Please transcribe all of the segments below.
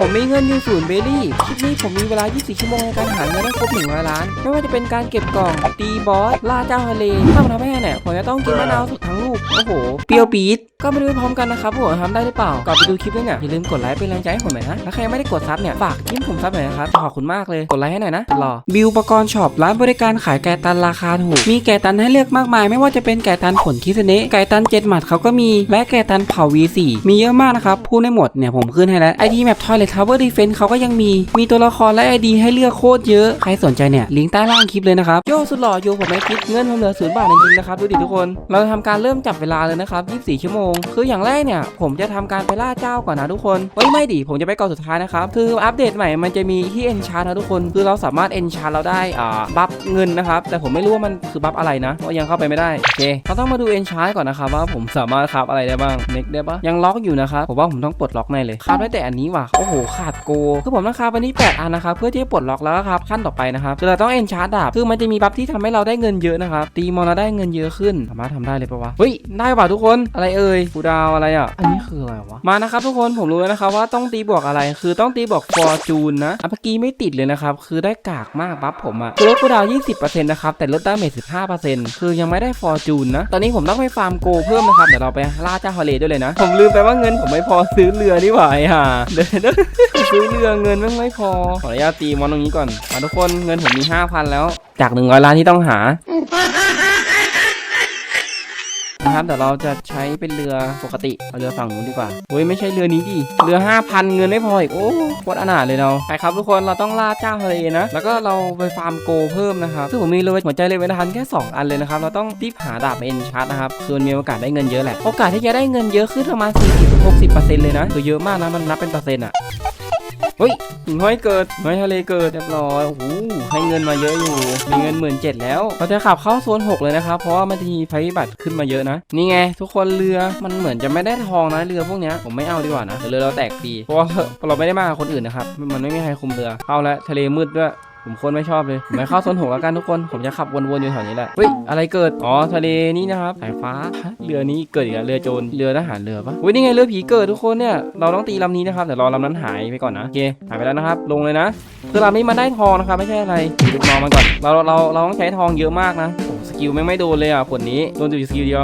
ผมมีเงินอยู่ศูนย์เบลลี่ คลิปนี้ผมมีเวลา 24 ชั่วโมงในการหาเงินให้ครบ100ล้าน ไม่ว่าจะเป็นการเก็บกล่อง ตีบอส ล่าเจ้าทะเลถ้ามันทำให้เนี่ยผมจะต้องกินมะนาวสุดทั้งลูก โอ้โห เปรี้ยวปี๊ดก็มาดูพร้อมกันนะครับผมทำได้หรือเปล่า ก่อนไปดูคลิปเนี่ยอย่าลืมกดไลค์เป็นแรงใจให้ผมหน่อยนะถ้าใครไม่ได้กดซับเนี่ยฝากจิ้มผมซับหน่อยนะครับขอบคุณมากเลยกดไลค์ให้หน่อยนะรอบิวปกรณ์ช็อปร้านบริการขายไก่ตันราคาถูกมีไก่ตันให้เลือกมากมาย ไม่ว่าจะเป็นไก่ตันขนคิสเนะไก่ตันเจ็ดหมัดเขาก็มีและไก่ตันเผา V4 มีเยอะมากนะครับพูดได้หมดเนี่ยผมขึ้นให้แล้วไอดีแมปทอยเลททาวเวอร์ดีเฟนเขาก็ยังมีมีตัวละครและไอดีให้เลือกโคตรเยอะใครสนใจเนี่ยลิงก์ใต้ล่างคลิปเลยนะครับโยสุดหล่อโยผมไม่คิดเงินผมเหลือศูนย์บาทจริงๆนะครับดูดิทุกคน เราทำการเริ่มจับเวลาเลยนะครับ24 ชั่วโมงคืออย่างแรกเนี่ย ผมจะทำการไปล่าเจ้าก่อนนะทุกคนเฮ้ยไม่ดิผมจะไปก่อนสุดท้ายนะครับ คืออัปเดตใหม่มันจะมีที่เอนชาร์นะทุกคน คือเราสามารถเอนชาร์เราได้อ่าบัฟเงินนะครับ แต่ผมไม่รู้ว่ามันคือบัฟอะไรนะเพราะยังเข้าไปไม่ได้โอเคเราต้องมาดูเอนชาร์ก่อนนะครับว่าผมสามารถคราฟอะไรได้บ้างเน็กได้ปะยังล็อกอยู่นะครับผมว่าผมต้องปลดล็อกแน่เลยคราฟได้แต่อันนี้ว่ะโอ้โหขาดโกคือผมต้องคราฟอันนี้ 8 อันนะครับเพื่อที่จะปลดล็อกแล้วก็ครับขั้นต่อไปนะครับคือเราต้องเอนชาร์ดาบคือมันจะมีบัฟที่ทำให้เราได้เงินเยอะนะครับตีมอนเราได้เงินเยอะขึ้นสามารถทำได้เลยปะวะเฮ้ยได้ป่ะทุกคนอะไรเอ่ยกูดาวอะไรอะ อันนี้คืออะไรวะ มานะครับทุกคนผมรู้แล้วนะครับว่าต้องตีบวกอะไร คือต้องตีบวกฟอร์จูนนะอะเมื่อกี้ไม่ติดเลยนะครับ คือได้กากมากบัฟผมอะคือลดกูดาว 20%นะครับ แต่ลดดาเมจ15%คือยังไม่ได้ฟอร์จูนนะ ตอนนี้ผมต้องไปฟาร์มโกเพิ่มนะครับเดี๋ยวเราไปล่าเจ้าทะเลด้วยเลยนะ ผมลืมไปว่าเงินผมไม่พอซื้อเรือนี่หว่าไอ้ห่าเดี๋ยวเดี๋ยวซื้อเรือเงินไม่ไม่พอ ขออนุญาตตีมอนตรงนี้ก่อนอะทุกคนเงินผมมี 5,000 แล้ว จาก 100 ล้านที่ต้องหา นะครับเดี๋ยวเราจะใช้เป็นเรือปกติเอาเรือฝั่งนู้นดีกว่าโอ้ยไม่ใช่เรือนี้ดิเรือ 5,000 เงินไม่พออีกโอ้โคตรอนาถเลยเราไปครับทุกคนเราต้องล่าเจ้าทะเลนะ แล้วก็เราไปฟาร์มโกเพิ่มนะครับซึ่งผมมีเรือหัวใจเลยเวลาทันแค่ 2 อันเลยนะครับเราต้องรีบหาดาบเอ็นชาร์ตนะครับคือมันมีโอกาสได้เงินเยอะแหละโอกาสที่จะได้เงินเยอะขึ้นประมาณ40-60%เลยนะคือเยอะมากนะมันนับเป็นเปอร์เซ็นต์อะ เฮ้ยหิ่งห้อยเกิดหิ่งห้อยทะเลเกิดเรียบร้อยโอ้โหให้เงินมาเยอะอยู่มีเงินหมื่นเจ็ดแล้วเราจะขับเข้าโซน6เลยนะครับเพราะว่ามันจะมีภัยพิบัติขึ้นมาเยอะนะนี่ไง ทุกคนเรือมันเหมือนจะไม่ได้ทองนะเรือพวกเนี้ยผมไม่เอาดีกว่านะเรือเราแตกปีเพราะเราไม่ได้มาคนอื่นนะครับมันไม่มีใครคุมเรือเข้าแล้วทะเลมืดด้วย ผมโคนไม่ชอบเลยไม่เข้าโซนหกแล้วกันทุกคน ผมจะขับวนๆอยู่แถวนี้แหละเฮ้ยอะไรเกิดอ๋อทะเลนี่นะครับสายฟ้าเรือนี้เกิดอีกแล้วเรือโจรเรือทหารเรือปะเฮ้ยนี่ไงเรือผีเกิดทุกคนเนี่ยเราต้องตีลำนี้นะครับเดี๋ยวรอลำนั้นหายไปก่อนนะโอเคหายไปแล้วนะครับลงเลยนะคือลำนี้มันได้ทองนะครับไม่ใช่อะไรดูมองมันก่อนเราเราเราต้องใช้ทองเยอะมากนะโอ้สกิลแม่ไม่โดนเลยอะผลนี้โดนอยู่สกิลเดียว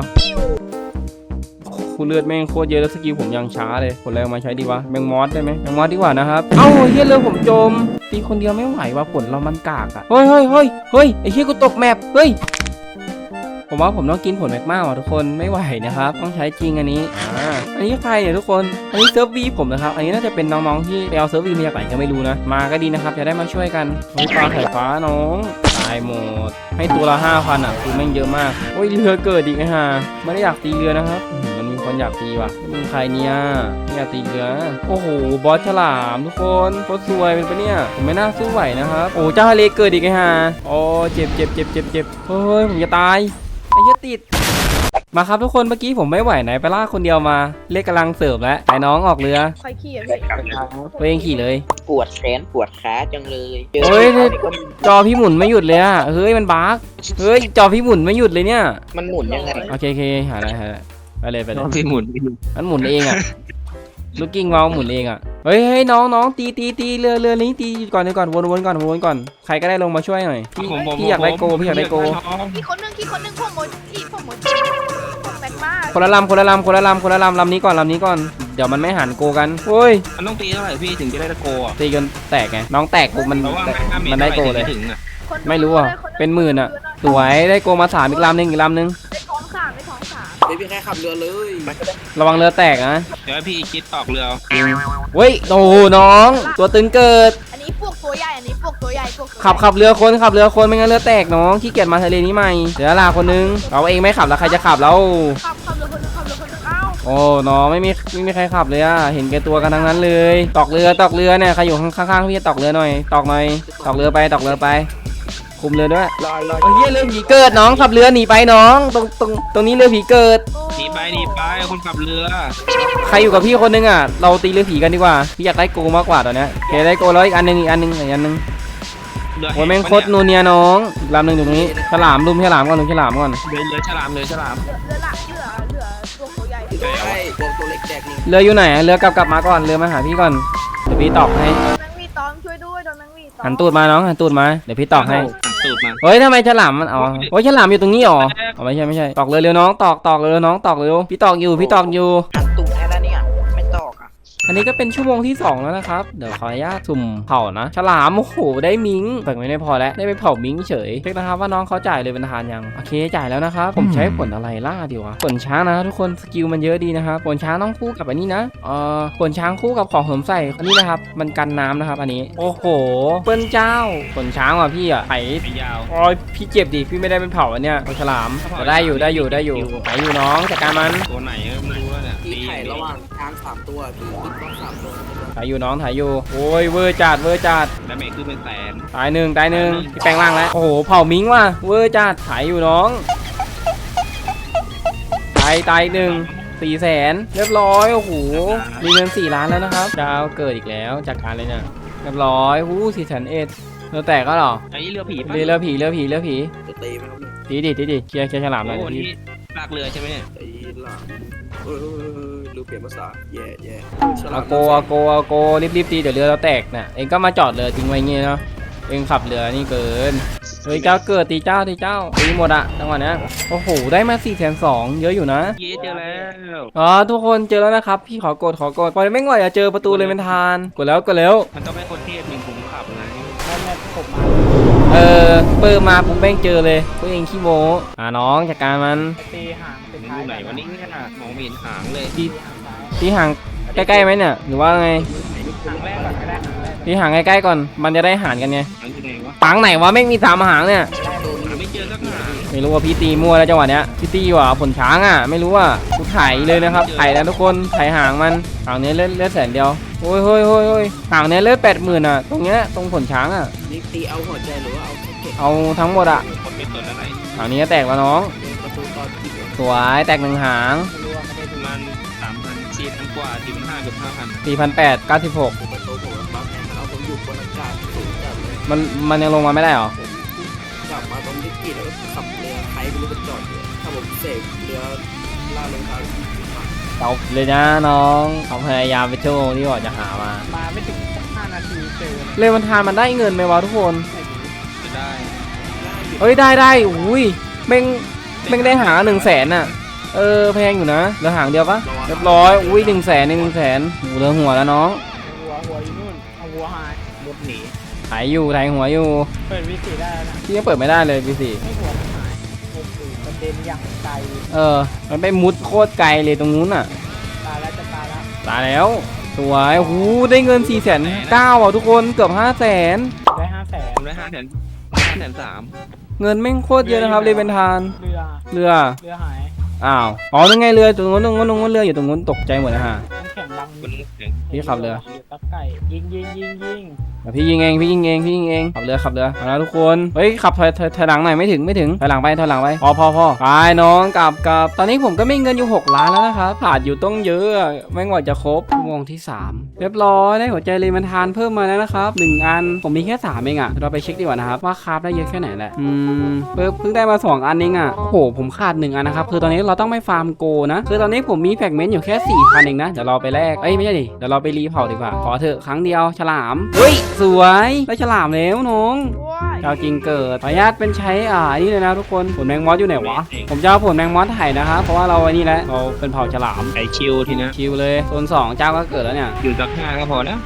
คุณเลือดแม่งโคตรเยอะแล้วสกิลผมยังช้าเลยผลแรงมาใช้ดีวะแมงมอสได้ไหมแมงมอสดีกว่านะครับเอ้าเฮียเรือผมจม ตีคนเดียวไม่ไหวว่ะผลเรามันกากอะเฮ้ยเฮ้ยเฮ้ยเฮ้ยไอ้เฮียกูตกแมปเฮ้ยผมว่าผมต้องกินผลแมกมาว่ะทุกคนไม่ไหวนะครับ ต้องใช้จริงอันนี้อ่าอันนี้ใครเนี่ยทุกคนอันนี้เซิร์ฟวีผมนะครับ อันนี้น่าจะเป็นน้องๆที่ไปเอาเซิร์ฟวีมาจากไหนก็ไม่รู้นะมาก็ดีนะครับจะได้มาช่วยกันเฮ้ยปลาไข่ฟ้าน้องตายหมดให้ตัวละห้าพันอะคือแม่งเยอะมากโอ้ยเรือเกิดอีกไอ้ห่าไม่ได้อยากตีเรือนะครับ คนอยากตีว่ะมึงใครเนี่ยไม่อยากตีเรือโอ้โหบอสฉลามทุกคนโคตรซวยเป็นปะเนี่ยผมไม่น่าสู้ไหวนะครับโอ้เจ้าทะเลเกิดอีกไอ้ห่าโอ้เจ็บเจ็บเจ็บเจ็บเจ็บเฮ้ยผมจะตายไอ้เหี้ยติดมาครับทุกคนเมื่อกี้ผมไม่ไหวไหนไปลากคนเดียวมาเรียกกำลังเสิร์ฟแล้วไอ้น้องออกเรือใครขี้อะพี่ตัวเองขี่เลยปวดแขนปวดขาจังเลยเฮ้ยจอพี่หมุนไม่หยุดเลยอะเฮ้ยมันบั๊กเฮ้ยจอพี่หมุนไม่หยุดเลยเนี่ยมันหมุนยังไงโอเคโอเคหาอะไรหาอะไร ไปเลยไปเลยพี่หมุนมันหมุนเองอะลูกกิ้งเมาส์หมุนเองอะเฮ้ยเฮ้ยน้องน้องตีตีตีเรือเรือนี้ตีก่อนเดี๋ยวก่อนวนวนก่อนวนก่อนใครก็ได้ลงมาช่วยหน่อยพี่ผมผมพี่อยากได้โกพี่อยากได้โกพี่คนหนึงพี่คนหนึงพวกโมจิพวกโมจิพวกแมกมาคนละลำคนละลำคนละลำคนละลำลำนี้ก่อนลำนี้ก่อนเดี๋ยวมันไม่หันโกกันโอ้ยมันต้องตีเท่าไหร่พี่ถึงจะได้ตะโกอะตีกันแตกไงน้องแตกปุ๊บมันแต่ว่าแม่งห้าเมตรมันได้โกเลยถึงอะคนหนึ่งไม่รู้อะได้คเป็นหมื่นอะสวยได้โกมาสามอีกลำหนึ่งอีกลำหนึ่ง สามเฮ้ยพี่แค่ขับเรือเลยระวังเรือแตกนะเดี๋ยวให้พี่คิดออกเรือเฮ้ยโอ้โหน้อง ตัวตึงเกิด อันนี้พวกตัวใหญ่ อันนี้พวกตัวใหญ่พวกตัวใหญ่ขับขับเรือคนขับเรือคนไม่งั้นเรือแตกน้องขี้เกียจมาทะเลนี้ใหม่เดี๋ยวลาคนนึงเราเองไม่ขับแล้วใครจะขับแล้ว ขับขับเรือคนหนึงขับเรือคนหนึงเอ้าโอ้น้องไม่มีไม่มีใครขับเลยอะเห็นแก่ตัวกันทั้งนั้นเลย ตอกเรือตอกเรือเนี่ยใครอยู่ข้างๆพี่ตอกเรือหน่อย ตอกหน่อยตอกเรือไปตอกเรือไป คุมเรือด้วยรอรอโอ้ยเหี้ยเรือผีเกิดน้องขับเรือหนีไปน้อง ตรงตรงตรงนี้เรือผีเกิดโอ้หนีไปหนีไปคนขับเรือใครอยู่กับพี่คนนึงอะ เราตีเรือผีกันดีกว่า พี่อยากได้โกมากกว่าตอนเนี้ยโอเคได้โกแล้วอีกอันหนึงอีกอันหนึงอีกอันหนึงเรือโอ้ยแม่งโคตรนูเนียน้องอีกลำหนึ่งอยู่ตรงนี้ ฉลามลุมฉลามก่อนลุมฉลามก่อน เรือเรือฉลามเรือฉลามเรือเรือหลักเรือเรือพวกตัวใหญ่ใช่วงตัวเล็กแจกนี่เรืออยู่ไหนอะเรือกลับกลับมาก่อน เรือมาหาพี่ก่อน เดี๋ยวพี่ตอกให้ โดนแมงวีตอมช่วยด้วยโดนแมงวีตอมหันตูดมาน้องหันตูดมา เดี๋ยวพี่ตอกให้ หัน ตูดมาเฮ้ยทำไมฉลามมันอ๋อโอ้ยฉลามอยู่ตรงนี้หรออ๋อไม่ใช่ไม่ใช่ตอกเลยเร็วน้องตอกตอกเลยเร็วน้องตอกเร็วพี่ตอกอยู่พี่ตอกอยู่หันตุ่มแค่นั้นเนี่ยไม่ต อกอะอันนี้ก็เป็นชั่วโมงที่ 2 แล้วนะครับ เดี๋ยวขออนุญาตสุ่มเผานะ ฉลามโอ้โหได้มิงแต่ไม่ได้พอแล้วได้ไปเผามิงเฉยเช็คนะครับว่าน้องเขาจ่ายเลยเป็นทานยังโอเคจ่ายแล้วนะครับผมใช้ผลอะไรล่าดีวะผลช้างนะครับทุกคนสกิลมันเยอะดีนะครับผลช้างต้องคู่กับอันนี้นะเอ่อผลช้างคู่กับของสวมใส่อันนี้นะครับมันกันน้ำนะครับ อันนี้ โอ้โหเปิ้ลเจ้าผลช้างว่ะพี่อะไถไปยาวโอ้ยพี่เจ็บดิพี่ไม่ได้เป็นเผาอันเนี้ยเอาฉลามแต่ได้อยู่ได้อยู่ได้อยู่ไหนอยู่น้องจัดการมันตัวไหนก็ไม่รู้อะเนี่ยพี่ไข่ระหว่างช้างสามตัวพี่กินต้องสามตัวถ่ายอยู่น้องถ่ายอยู่โอ้ยเวอร์จัดเวอร์จัดแล้วเมฆคือเป็นแสนตายหนึ่งตายหนึ่งพี่แปลงร่างแล้วโอ้โหเผามิงว่ะเวอร์จัดถ่ายอยู่น้องตายตายหนึ่งสี่แสนเรียบร้อยโอ้โหมีเงินสี่ล้านแล้วนะครับดาวเกิดอีกแล้วจากการเลยเนี่ยเรียบร้อยหูสี่แสนเอ็ดเราแตกก็หรอไอ้เรือผีปะเรือผีเรือผีเรือผีจะตีไหมครับเนี่ยตีดิตีดิเคลียร์เคลียร์ฉลามหน่อยโอ้โหดินี่ลากเรือใช่ไหมเนี่ยตีหลัง เออลืมเปลี่ยนภาษาแย่แย่ฉลาเอามโกเอาโกเอาโกรีบรีบตีเดี๋ยวเรือเราแตกน่ะเองก็มาจอดเรือทิ้งไว้เงี้ยเนาะเองขับเรือนี่เกินเฮ้ยเจ้าเกิดตีเจ้าตีเจ้าตีหมดอะจังหวะเนี้ยโอ้โหได้มา4ี่แสนสองเยอะอยู่นะเย้เจอแล้วอ๋อทุกคนเจอแล้วนะครับพี่ขอกดขอกดปล่อยไม่งไหวอย่าเจอประตูเลยเป็นทานกดแล้วกดแล้วมันต้องให้คนเทพมีผมขับไงเออเปิดมาปุ๊บแม่งเจอเลยพวกเองขี้โมอ่าน้องจัดการมันตีห่างเป็นมันอท้ายยู่ไหนวันนี้มองไม่เห็นหางเลย ตีตีห่างใกล้ๆไหมเนี่ยหรือว่าไงห่างแรกก่อนก็ได้ห่างแรกตีห่างใกล้ๆก่อน มันจะได้หารกันไงหางอยู่ไหนวะปังไหนวะแม่งมีสามหางเนี่ยหาไม่เจอสักหางไม่รู้ว่าพี่ตีมั่วแล้วจังหวะเนี้ยพี่ตีว่ะผลช้างอะ ไม่รู้ว่ากูไถเลยนะครับไถนะทุกคนไถหางมันหางเนี้ยเลือดเลือดแสนเดียวโอ้ยโอ้ยโอ้ยโอ้ยหางเนี้ยเลือดแปดหมื่นอะตรงเนี้ยตรงผลช้างอะนี่ตีเอาหัวใจหรือว่าเอาแค่เก็บเอาทั้งหมดอะคนเป็นตัวอะไรหางนี้ก็แตกแล้วน้องประตูตอนที่เดียวสวยแตกหนึ่งหาง สี่พันกว่าสี่พันห้าเกือบห้าพันสี่พันแปดเก้าสิบหกประตูผมบัฟแอนเอาผมอยู่บนอากาศสูงจัดเลยมันมันยังลงมาไม่ได้หรอกลับมาตรงที่กินแล้วก็ขับเรือใครไม่รู้ไปจอดอยู่ถ้าผมเสกเรือล่าเริงทางเอาเลยนะน้องเขาพยายามไปชั่วโมงที่บอกจะหามา มาไม่ถึงสักห้านาทีเจอเลยมันทานมันได้เงินไหมวะทุกคน จะได้เฮ้ยได้ได้อุ้ยแม่งแม่งได้หางหนึ่งแสนอะ เออแพงอยู่นะเหลือหางเดียวปะเรียบร้อยอุ้ยหนึ่งแสนหนึ่งแสนหูเหลือหัวแล้วน้องหัวหัวอยู่นู่นเอาหัวหายรถหนีถ่ายอยู่ถ่ายหัวอยู่เปิดวิสีได้แล้วนะพี่ยังเปิดไม่ได้เลยพี่สี่ไม่หัวมันหายโอ้โหประเด็นอย่างไกลเออ มันไปมุดโคตรไกลเลยตรงนู้นอะตายแล้วจะตายแล้วตายแล้วสวยหูได้เงิน4ี่แสนเก้าอะทุกคนเกือบ5 0 0แสนได้ห้าแสนผมได้ห้าแสนห้าแสนสามเงินแม่งโคตรเยอะนะครับเลยเป็นทานเรือเรือเรือหาย อ้าว อ๋อนั่นไงเรือตรงนู้นตรงนู้นตรงนู้นเรืออยู่ตรงนู้นตกใจหมดเลยฮะ น้ำแข็งดังบนเสียงพี่ขับเรือ ตะไก่ยิงยิงยิงยิง เดี๋ยวพี่ยิงเองพี่ยิงเองพี่ยิงเองขับเรือขับเรือเอาละทุกคนเฮ้ยขับถอยถอยถอยหลังหน่อยไม่ถึงไม่ถึงถอยหลังไปถอยหลังไปพอพอพอไปน้องกลับกลับตอนนี้ผมก็มีเงินอยู่ 6 ล้านแล้วนะครับขาดอยู่ต้องเยอะไม่งว่าจะครบชั่วโมงที่ 3 เรียบร้อยได้หัวใจเลยมันทานเพิ่มมาแล้วนะครับหนึ่งอันผมมีแค่สามเองอะเราไปเช็คดีกว่านะครับว่าคราฟได้เยอะแค่ไหนแหละอืมเพิ่งได้มาสองอันเองอะโอ้โหผมขาดหนึ่งอันนะครับคือตอนนี้เราต้องไม่ฟาร์มโกนะคือตอนนี้ผมมีแฟกเมนต์อยู่แค่4ี่พันเองนะเดี๋ยวเราไปแลกเอ้ยไม่ใช่ดิเดี๋ยวเราไปรีเผาดีกว่าขอเถอะครั้งเดียวฉลามเฮ้ย สวยได้ฉลามแล้วน้องว้ายเจ้าจริงเกิดขออนุญาตเป็นใช้อ่านี่เลยนะทุกคนผลแมงมอสอยู่ไหนวะผมจะเอาผลแมงมอสไถ่นะครับเพราะว่าเราไอ้นี่แหละเราเป็นเผ่าฉลามไอชิวทีนะคิวเลยโซนสองเจ้าก็เกิดแล้วเนี่ยอยู่สักห้าก็พอแล้ว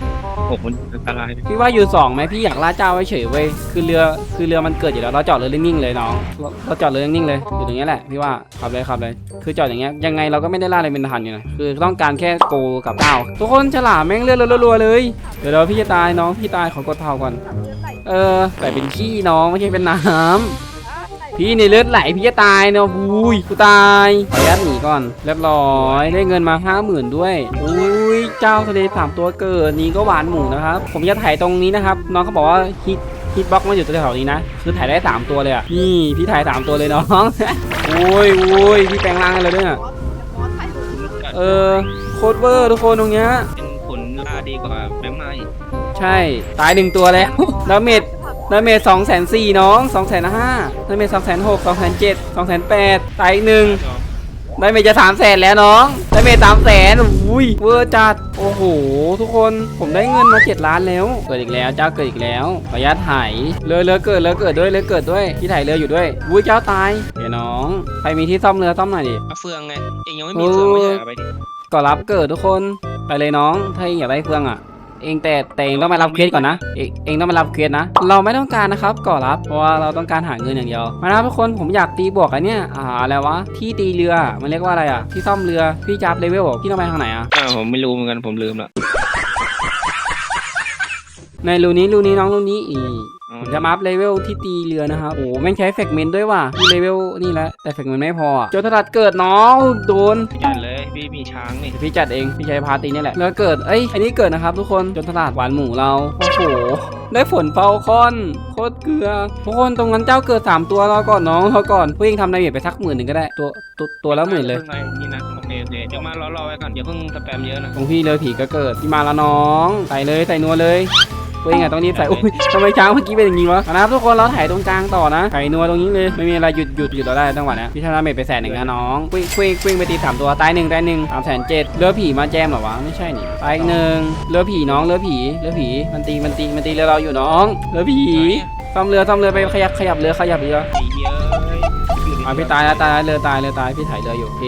หกมันอันตรายพี่ว่าอยู่สองไหมพี่อยากล่าเจ้าไว้เฉยเว้ยคือเรือคือเรือมันเกิดอยู่แล้วเราจอดเรือนิ่งๆเลยน้องเราเราจอดเรือนิ่งๆเลยอยู่ตรงเนี้ยแหละพี่ว่าขับเลยขับเลย คือจอดอย่างเงี้ยยังไงเราก็ไม่ได้ล่าอะไรเป็นทันอยู่นะคือต้องการแค่โกกับเต้าทุกคนฉลามแม่งเลือดรัวๆเลยเดี๋ยวเดี๋ยวพี่จะตายน้องพี่ตายขอกดเผาก่อนเอออใส่เป็นขี้น้องไม่ใช่เป็นน้ำพี่ในเลือดไหลพี่จะตายเนาะอุ้ยกูตายขออนุญาตหนีก่อน เรียบร้อยได้เงินมาห้าหมื่นด้วยอุ้ยเจ้าทะเลสามตัวเกิดนี้ก็หวานหมูนะครับผมจะถ่ายตรงนี้นะครับ น้องเขาบอกว่าฮิตฮิตบล็อกมาอยู่แถวนี้นะ คือถ่ายได้สามตัวเลยอะ นี่พี่ถ่ายสามตัวเลยน้องอุ้ยอุ้ยพี่แปลงร่างกันเลยด้วยอะมอสไทยเออ โคตรเวอร์ทุกคนตรงเนี้ยเป็นผลลาดีกว่าแมงไม้ ใช่ตายหนึ่งตัวแล้วดาเมจดาเมจสองแสนสี่น้องสองแสนห้าดาเมจสองแสนหกสองแสนเจ็ดสองแสนแปดตายอีกหนึ่งได้เมจจะสามแสนแล้วน้องได้เมจสามแสนอุ้ยเวอร์จัดโอ้โห ทุกคนผมได้เงินมาเจ็ดล้านแล้ว เกิดอีกแล้วเจ้าเกิดอีกแล้วขออนุญาตถ่ายเรือเรือเกิดเรือเกิดด้วยเรือเกิดด้วยที่ถ่ายเรืออยู่ด้วยอุ้ยเจ้าตายเดี๋ยวน้องใครมีที่ซ่อมเรือซ่อมหน่อยดิเอาเฟืองไงเองยังไม่มีเฟืองไม่ใช่เหรอไปดิก่อนรับเกิดทุกคนไปเลยน้องถ้าเองอยากได้เฟืองอะ เองแต่แต่เองต้องมารับเควสก่อนนะ เองเองต้องมารับเควสนะ เราไม่ต้องการนะครับก่อนรับ เพราะว่าเราต้องการหาเงินอย่างเดียว มานะครับทุกคนผมอยากตีบวกอันเนี้ยอ่าอะไรวะ ที่ตีเรือ มันเรียกว่าอะไรอะ ที่ซ่อมเรือ พี่จับเลเวลบอกพี่ต้องไปทางไหนอะ อ่าผมไม่รู้เหมือนกันผมลืมละ ในรูนี้รูนี้น้องรูนี้อีเอา ผมจะมาอัพเลเวลที่ตีเรือนะครับโอ้แม่งใช้เฟกเมนต์ด้วยว่ะที่เลเวลนี่แหละแต่เฟกเมนต์ไม่พออะโจทย์ถนัดเกิดน้องโดนจัดเลยพี่มีช้างนี่เดี๋ยวพี่จัดเองพี่ใช้พาตีนี่แหละแล้วเกิดเอ้ยอันนี้เกิดนะครับทุกคนจนตลาดหวานหมูเราโอ้โหได้ฝนเฟาคอนโคตรเกลือทุกคนตรงนั้นเจ้าเกิด 3 ตัวรอก่อนน้องรอก่อนผู้หญิงทำดาเมจไปสักหมื่นหนึ่งก็ได้ตัวตัวตัวละหมื่นเลยพิ่งไงนี่นะโอเคโอเคเดี๋ยวมารอรอไว้ก่อนอย่าเพิ่งสแปมเยอะนะตรงพี่เลยผีก็เกิดพี่มาแล้วน้องใส่เลยใส่นัวเลย ผู้หญิงอะต้องรีบใส่อุ้ยทำไมช้างเมื่อกี้เป็นอย่างนี้วะเอานะครับทุกคนเราถ่ายตรงกลางต่อนะใส่นัวตรงนี้เลยไม่มีอะไรหยุดหยุดหยุดเราได้จังหวะเนี้ยพี่ทำดาเมจไปแสนหนึ่งนะน้องคุยคุยคุยไปตีสามตัวตายหนึ่งตายหนึ่งสามแสนเจ็ดเรือผีมาแจมเหรอวะไม่ใช่นี่ตายอีกหนึ่งเรือผีน้องเรือผีเรือผีมันตีมันตีมันตีเรือเราอยู่น้องเรือผีซ่อมเรือซ่อมเรือไปขยับขยับเรือขยับเรือ ไอ้เหี้ยเอะพี่ตายแล้วตายแล้วเรือตายเรือตายพี่ถ่ายเรืออยู่โอเค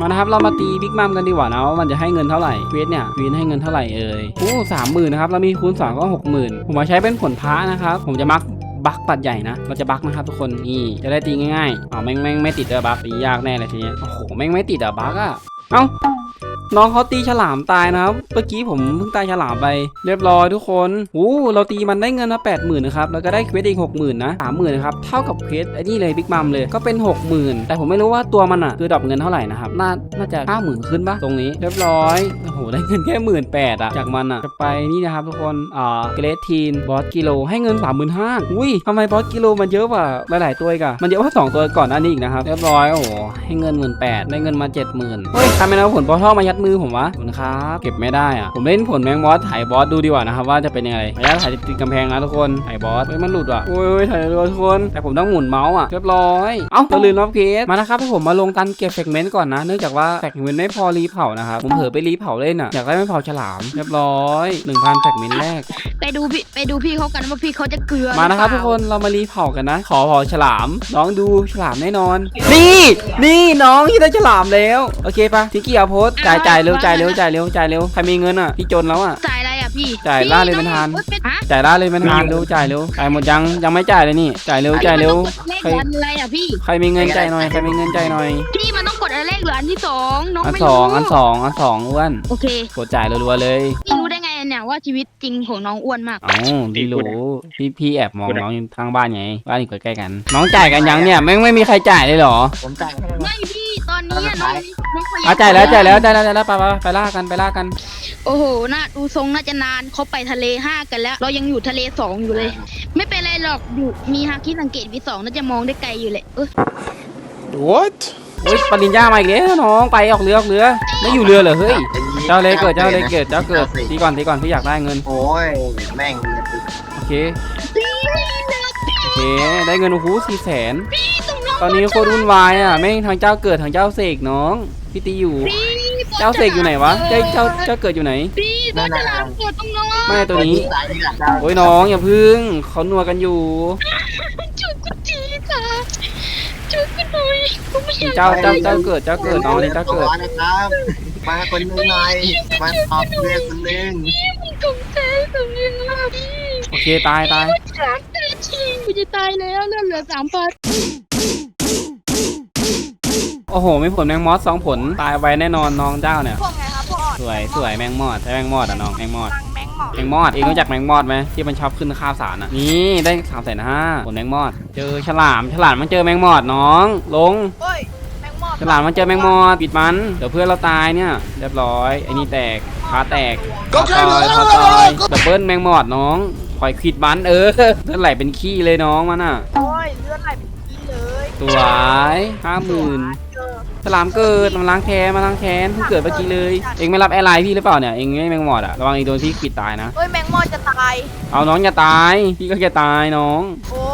มานะครับเรามาตีบิ๊กมัมกันดีกว่านะว่ามันจะให้เงินเท่าไหร่เวทเนี่ยวีนให้เงินเท่าไหร่เอ่ยโอ้สามหมื่นนะครับเรามีคูณสองก็หกหมื่นผมมาใช้เป็นผลพระนะครับผมจะมักบักปัดใหญ่นะ เราจะบักนะครับทุกคนนี่จะได้ตีง่ายๆอ๋อแม่งแม่งไม่ติดเดอบักตียากแน่เลยทีนี้โอ้โหแม่งไม่ติดเอบักอะเอ้า น้องเขาตีฉลามตายนะครับ เมื่อกี้ผมเพิ่งตายฉลามไปเรียบร้อยทุกคนโอ้เราตีมันได้เงินมาแปดหมื่นนะครับแล้วก็ได้เควสอีกหกหมื่นนะสามหมื่นนะครับเท่ากับเควสไอ้นี่เลยบิ๊กมัมเลยก็เป็นหกหมื่นแต่ผมไม่รู้ว่าตัวมันอะคือดรอปเงินเท่าไหร่นะครับน่าน่าจะห้าหมื่นขึ้นปะตรงนี้เรียบร้อยโอ้โหได้เงินแค่หมื่นแปดอะจากมันอะจะไปนี่นะครับทุกคนอ่าเกรดทีนบอสกิโลให้เงินสามหมื่นห้าอุ้ยทำไมบอสกิโลมันเยอะกว่าหลายๆตัวอีกอะมันเยอะกว่าสองตัวก่อนหน้านี้อีกนะครับเรียบร้อยโอ้โหให้เงินหมื่นแปดได้เงินมาเจ็ดหมื่นเฮ้ยทำไมเอาผลบอสท่อมายัดมือผมวะขอบคุณครับ เก็บไม่ได้อะผมเล่นผลแมงบอสถ่ายบอสดูดีกว่านะครับว่าจะเป็นยังไงขออนุญาตถ่ายติดกำแพงนะทุกคนถ่ายบอสเฮ้ยมันหลุดอะโอ้ยถ่ายรัวทุกคน แต่ผมต้องหมุนเมาส์อะเรียบร้อย เอ้าเราลืมรับเคสมานะครับให้ผมมาลงตันเก็บเฟกเมนต์ก่อนนะ เนื่องจากว่าเฟกเมนต์ไม่พอรีเผานะครับผมเผลอไปรีเผาเล่นอะอยากได้ไม่เผาฉลามเรียบร้อย1,000เฟกเมนต์แรกไปดูพี่ไปดูพี่เขากันว่าพี่เขาจะเกลือมานะครับหทุอกเปคล่านเรามารีเผากันนะ ขอเผาฉลาม น้องดูฉลามแน่นอน นี่ นี่น้องที่ได้ฉลามแล้ว โอเคปะทิกกี้เอาโพสต์จ่ายจ่ายเร็วจ่ายเร็วจ่ายเร็วจ่ายเร็วใครมีเงินอะพี่จนแล้วอะ จ่ายอะไรอะพี่จ่ายพี่ล่าเลยเป็นทานต้องฮะจ่ายล่าเลยมันทานเร็วจ่ายเร็วจ่ายหมดยังยังไม่จ่ายเลยนี่จ่ายเร็วจ่ายเร็วเลขใครเหลืออะไรอะพี่ ใครมีเงินจ่ายหน่อยใครมีเงินจ่ายหน่อย พี่มันต้องกดอะไรเลขเหลืออันที่สองน้องอันไม่สรู้องอันสองอันสองอ้วนโอเคกดจ่ายรัวๆเลย พี่รู้ได้ไง เนี่ยว่าชีวิตจริงของน้องอ้วนมากเอ้าดีรู้พี่พี่แอบมองน้องอยู่ทางบ้านไงบ้านอยู่ใกล้ๆกัน น้องจ่ายกันยังเนี่ยแม่งไม่มีใครจ่ายเลยเหรอผมจ่ายให้แล้วไม่พี่ตอนนี้อะน้องน้องขอะจ่ายแล้วจ่ายแล้วจ่ายแล้วจ่ายแล้วไปไปไปล่ากันไปล่ากันโอ้โหน่าดูทรงน่าจะนานเขาไปทะเลห้ากันแล้ว เรายังอยู่ทะเลสองอยู่เลย ไม่เป็นไรหรอกอยู่มีฮาคิสังเกตวีสองน่าจะมองได้ไกลอยู่เลยเออ What? โอ้ยปริญญามาอีกแล้วน้องไปออกเรือออกเรือ ไม่อยู่เรือเหรอเฮ้ย เจ้าเลยเกิดเจ้าเลยเกิดเจ้าเกิดตีก่อนตีก่อนพี่อยากได้เงินโอ้ยแม่งโอเคโอเคได้เงินโอ้โหสี่แสนตอนนี้โคตรวุ่นวายอะแม่งทางเจ้าเกิดทางเจ้าเสกน้องพี่ตีอยู่พี่เจ้าเสกอยู่ไหนวะเจ้าเจ้าเจ้าเกิดอยู่ไหนพี่บอสจะลามกดตรงน้องไม่ตัวนี้โอ้ยน้องอย่าพึ่งเขานัวกันอยู่จุดกุจีค่ะจุดกันหน่อยกูไม่อยากเจ้าเจ้าเจ้าเกิดเจ้าเกิดน้องนี่เจ้าเกิดนะครับ มาคนหนึงหน่อยมาตอบเรียกคนหนึงมันตกใจตรงนี้มากพี่โอเคตายตายสามตายจริงกูจะตายแล้วเลือดเหลือสามพันโอ้โหไม่ผลแมงมอสสองผลตายไวแน่นอนน้องเจ้าเนี่ยพวกไงครับพวกอ่อนสวยสวยแมงมอดใช่แมงมอดอะน้องแมงมอดแมงหมอกแมงมอดเองรู้จักแมงมอดไหมที่มันชอบขึ้นข้าวสารอะนี่ได้สามแสนห้าผลแมงมอด เจอฉลามฉลามมันเจอแมงมอดน้อง ลง โอ้ย ฉลามมันเจอแมงมอดปิดมัน เดี๋ยวเพื่อนเราตายเนี่ย เรียบร้อยไอ้นี่แตกขาแตกขาตายขาตายดับเบิลแมงมอดน้องคอยขีดมันเออเลือดไหลเป็นขี้เลยน้องมันอะโอ้ยเลือดไหลเป็นขี้เลย สวยห้าหมื่นเออฉลามเกิดมันล้างแค้นมาล้างแค้นเพิ่งเกิดเมื่อกี้เลย เองไม่รับแอร์ไลน์พี่หรือเปล่าเนี่ย เองไม่แมงมอดอะระวังเองโดนพี่ขีดตายนะโอ้ยแมงหมอดจะตาย เอาน้องอย่าตาย พี่ก็จะตายน้อง โอ้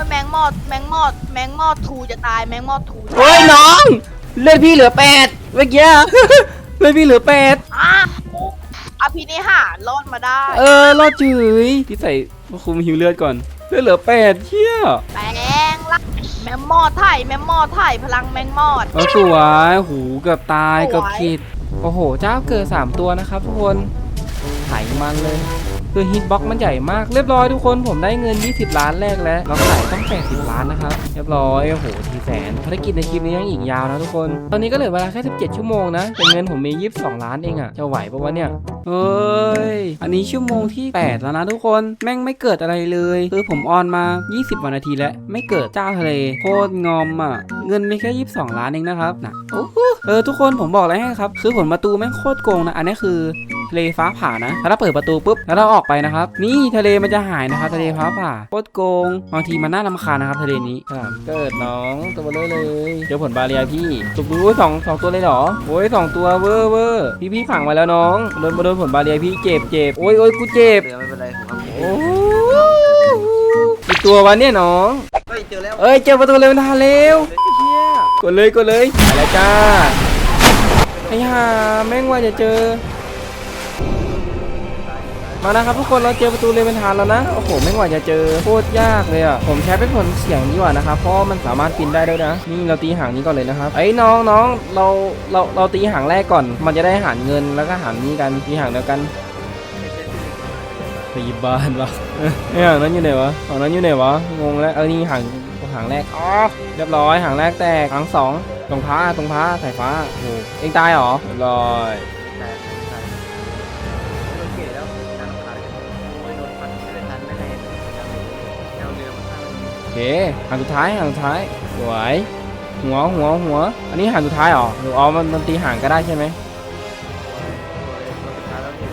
ยแมงหมอด แมงหมอด แมงหมอดทูจะตาย แมงหมอดทูเฮ้ยน้อง เลือดพี่เหลือแปดเมื่อกี้เลือดพี่เหลือแปดอะอภินิหารรอดมาได้ เออรอดเฉยพี่ใส่คุมหิวเลือดก่อนเลือดเหลือแปดเชี่ยแปลงละ แมมมอดไถ่แมมมอดไถ่พลังแมงมอด เอาสวยหูเกือบตายสวยเกือบขีดโอ้โห เจ้าเกิด 3 ตัวนะครับทุกคนไถมันเลย คือฮิตบ็อกมันใหญ่มากเรียบร้อยทุกคนผมได้เงิน 20 ล้านแรกแล้วเราขายต้อง 80 ล้านนะครับ เรียบร้อยโอ้โหทีแสนภารกิจในคลิปนี้ยังอีกยาวนะทุกคน ตอนนี้ก็เหลือเวลาแค่ 17 ชั่วโมงนะแต่เงินผมมี 22 ล้านเองอะจะไหวปะวะเนี่ยเฮ้ย อันนี้ชั่วโมงที่ 8 แล้วนะทุกคน แม่งไม่เกิดอะไรเลย คือผมออนมา 20วันนาทีแล้ว ไม่เกิดเจ้าทะเลโคตรงอมอะ เงินมีแค่ 22 ล้านเองนะครับนะโอ้เออทุกคนผมบอกอะไรให้ครับ คือผลประตูแม่งโคตรโกงนะ อันนี้คือทะเลฟ้าผ่านะ ถ้าเราเปิดประตูปุ๊บ แล้วเราออกไปนะครับ นี่ทะเลมันจะหายนะครับ ทะเลฟ้าผ่าโคตรโกงบางทีมันน่ารำคาญนะครับ ทะเลนี้ครับเกิดน้องตัวเบลอเลยเดี๋ยวผลบาเรียพี่ตุกดูสองสองตัวเลยเหรอโอ้ยสองตัวเวอร์เวอร์พี่พี่ฝังมาแล้วน้องโดนโดนผลบาเรียพี่เจ็บเจ็บโอ้ยโอ้ยกูเจ็บเดี๋ยวไม่เป็นไรผมทำโอ้กี่ตัววะเนี่ยน้องเฮ้ยเจอแล้วเอ้ยเจอประตูเลยมันทาเร็วกดเลยกดเลยไปแล้วจ้าไอ้ห่าแม่งว่าจะเจอ มานะครับทุกคนเราเจอประตูเลเป็นทานแล้วนะโอ้โหแม่งว่าจะเจอโคตรยากเลยอะผมใช้เป็นผลเสียงดีกว่านะครับเพราะมันสามารถปีนได้ด้วยนะนี่เราตีหางนี้ก่อนเลยนะครับไอ้น้องน้องเราเราเราตีหางแรกก่อน มันจะได้หารเงินแล้วก็หารนี้กันตีหางเดียวกันตีบ้านวะไอ้หางนั้นอยู่ไหนวะหางนั้นอยู่ไหนวะงงแล้วเออนี่หางหางแรกอ๋อเรียบร้อยหางแรกแตกหางสองตรงพ้าตรงพ้าสายฟ้าโอ้เองตายเหรอเรียบร้อย เคหางสุดท้ายหางสุดท้ายสวยหัวหัวหัว อันนี้หางสุดท้ายเหรอหรืออ๋อมันมันตีห่างก็ได้ใช่ไหมสุดท้ายแล้วเนี่ย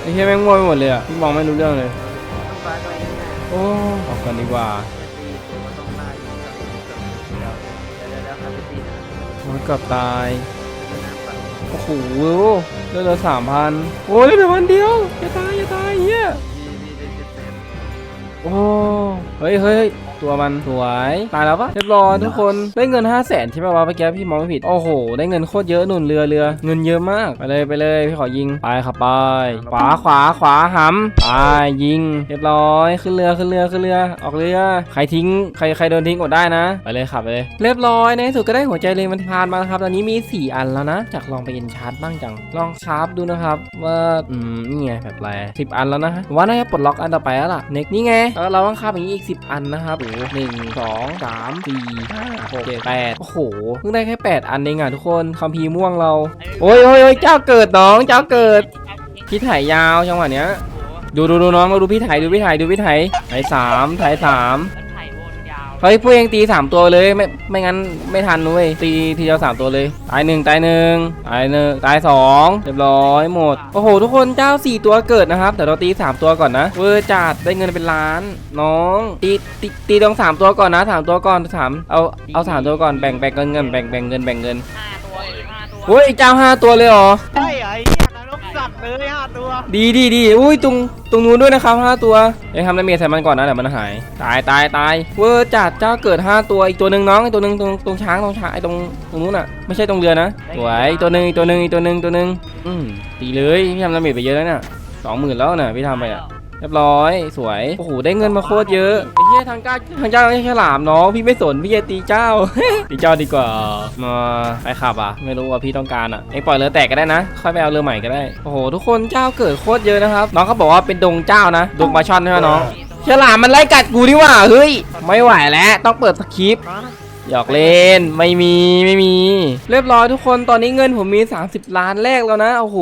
ไอ้เหี้ยแม่งมั่วไปหมดเลยอะพี่มองไม่รู้เรื่องเลยโอ้ออกกันดีกว่าตีตัวมันต้องได้อยู่กับเดี๋ยวเดี๋ยวเดี๋ยวครับตายโอ้โหเลือดเหลือสามพันโอ้ยเหลือพันเดียวอย่าตายอย่าตายเฮีย โอ้เฮ้ยเฮ้ย ตัวมันสวยตายแล้วปะเรียบร้อยทุกคนได้เงิน 5 0 0แสนใช่ป่าวะเมื่อกี้พี่มองไม่ผิดโอ้โห ได้เงินโคตรเยอะหนุนเรือเรือ เงินเยอะมากไปเลยไปเลยพี่ขอยิงไปครับไป ขวาขวาขวาหำไปยิง เรียบร้อยขึ้นเรือขึ้นเรือขึ้นเรือออกเรือใครทิ้งใครใครโดนทิ้งอดได้นะไปเลยขับไปเลยเรียบร้อยในที่สุดก็ได้หัวใจเลยมันพานมาแล้วครับตอนนี้มี 4 อันแล้วนะจากลองไปเอ็นชาร์จบ้างจังลองคราฟดูนะครับ ว่าอืมนี่ไงแบบแรสิบอันแล้วนะฮะผมว่าน่าจะปลดล็อกอันต่อไปแล้วล่ะเน็กนี่ไงแล้วเราต้องคราฟอย่างนี้อีก 10 อันนะครับโอ้โหหนึ่งสองสามสี่ห้าหกเจ็ดแปดโอ้โหเพิ่งได้แค่8อันเองอะทุกคนคัมภีร์ม่วงเราโอ้ยโอ้ยโอ้ยเจ้าเกิดน้องเจ้าเกิดพี่ถ่ายยาวจังหวะเนี้ยดูดูดูน้องมาดูพี่ถ่ายดูพี่ถ่ายดูพี่ถ่ายถ่ายสามถ่ายสาม เฮ้ยพวกเองตีสามตัวเลยไม่ไม่งั้นไม่ทันนุ้ยตีทีเดียวสามตัวเลยตายหนึ่งตายหนึ่งตายหนึ่งตายสองเรียบร้อยหมดโอ้โหทุกคนเจ้าสี่ตัวเกิดนะครับแต่เราตีสามตัวก่อนนะเวอร์จัดได้เงินเป็นล้าน น้องตีตีตีตรงสามตัวก่อนนะสามตัวก่อนสามเอาเอาสามตัวก่อนแบ่งแบ่งเงินแบ่งแบ่งเงินแบ่งเงินเฮ้ยเจ้าห้าตัวเลยเหรอ ใช่ไอ้เนี่ยนรกสัตว์เลยห้าตัวดีดีดีอุ้ยตรงตรงนู้นด้วยนะครับห้าตัวเอ้ยทำดาเมจใส่มันก่อนนะเดี๋ยวมันหาย ตายตายตายเวอร์จัดเจ้าเกิด5ตัวอีกตัวหนึ่งน้องอีกตัวหนึ่งตรงตรงช้างตรงช้างไอ้ตรงตรงนู้นอะไม่ใช่ตรงเรือนะสวยอีกตัวหนึ่งอีกตัวหนึ่งอีกตัวหนึ่งตัวหนึ่งอืมตีเลยพี่ทำดาเมจไปเยอะแล้วเนี่ยสองหมื่นแล้วน่ะพี่ทำไปอะ เรียบร้อยสวยโอ้โหได้เงินมาโคตรเยอะไอ้เหี้ยทางก้าทางเจ้าไม่ฉลามน้องพี่ไม่สนพี่จะตีเจ้า ตีเจ้าดีกว่ามาไปขับอะ ไม่รู้ว่าพี่ต้องการอะไอ้ปล่อยเรือแตกก็ได้นะค่อยไปเอาเรือใหม่ก็ได้โอ้โหทุกคนเจ้าเกิดโคตรเยอะนะครับน้องเขาบอกว่าเป็นดงเจ้านะดงปลาช่อนใช่ไหมน้องฉลามมันไล่กัดกูนี่ว่าเฮ้ยไม่ไหวแล้วต้องเปิดสคริปต์ หยอกเล่นไม่มีไม่มี เรียบร้อยทุกคนตอนนี้เงินผมมี 30 ล้านแรกแล้วนะโอ้โห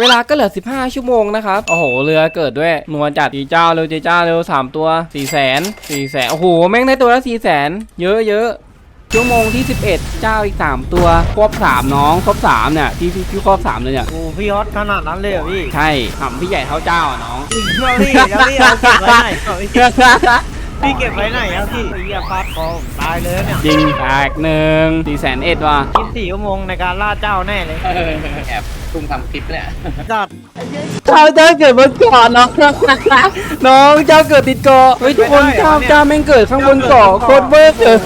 เวลาก็เหลือ 15 ชั่วโมงนะครับโอ้โหเรือเกิดด้วยนวลจัดจีเจ้าเร็วจีเจ้าเร็วสามตัว4 0 0แสน4แสนโอ้โหแม่งได้ตัวละ4แสนเยอะเยอะชั่วโมงที่ 11 เจ้าอีก 3 ตัว ครบ 3 น้อง ครบ 3 เนี่ยพี่พี่พี่ครบ 3 เลยเนี่ย โอ้พี่ฮอตขนาดนั้นเลยเหรอพี่ ใช่หำพี่ใหญ่เท่าเจ้าอะน้องเดี๋ยวพี่เดี๋ยวพี่เอาเก็บไว้หน่อยเอา พี่เพี่เก็บไว้ไหนอะพี่ไอ้เหี้ยฟาดคอผมตายเลยเนี่ยยิงแตกหนึ่งสี่แสนเอ็ดว่ะคิดสี่ชั่วโมงในการล่าเจ้าแน่เลยแอบทุ่มทำคลิปเนี่ยจัดเจ้าเจ้าเกิดบนเกาะน้องน้องเจ้าเกิดติดเกาะเฮ้ยทุกคนเจ้าเจ้าแม่งเกิดข้างบนเกาะโคตรเวอร์เกิด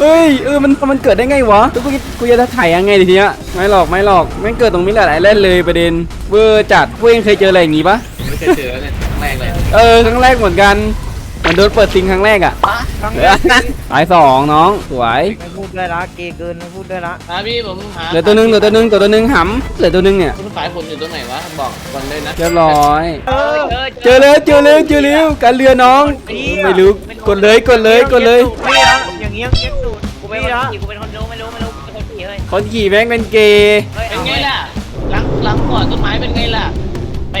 เฮ้ยเออมันมันเกิดได้ไงวะแล้วกูกูจะถ่ายยังไงทีเนี้ยไม่หรอกไม่หรอกแม่งเกิดตรงนี้แหละไอ้เล่นเลยประเด็นเวอร์จัดพวกเองเคยเจออะไรอย่างงี้ปะไม่เคยเจอเลยครั้งแรกเลยเออครั้งแรกเหมือนกันเห มันโดนเปิดซิงครั้งแรกอะครั้งเอแรอกตายสองน้องสวยไม่พูดด้วยละเกย์เกินไม่พูดด้วยละอะพี่ผมหาเหลือตัวหนึงเหลือตัวหนึงตัวตัวหนึงหำเหลือตัวหนึงเนี่ยคุณสายฝนอยู่ตรงไหนวะบอกวันเลยนะเรียบร้อยเออเจอแล้วเจอแล้วเจอแล้วการเรือน้องไม่รู้กดเลยกดเลยกดเลยพี่ละอย่างเงี้ยเก็บสูตรกูพี่ละกูเป็นคนรู้ไม่รู้ไม่รู้กูเป็นคนขี่เฮ้ยคนขี่แม่งเป็นเกย์เฮ้ยเป็นเอาไงล่ะหลังหลังก่อนต้นไม้เป็นไงล่ะไป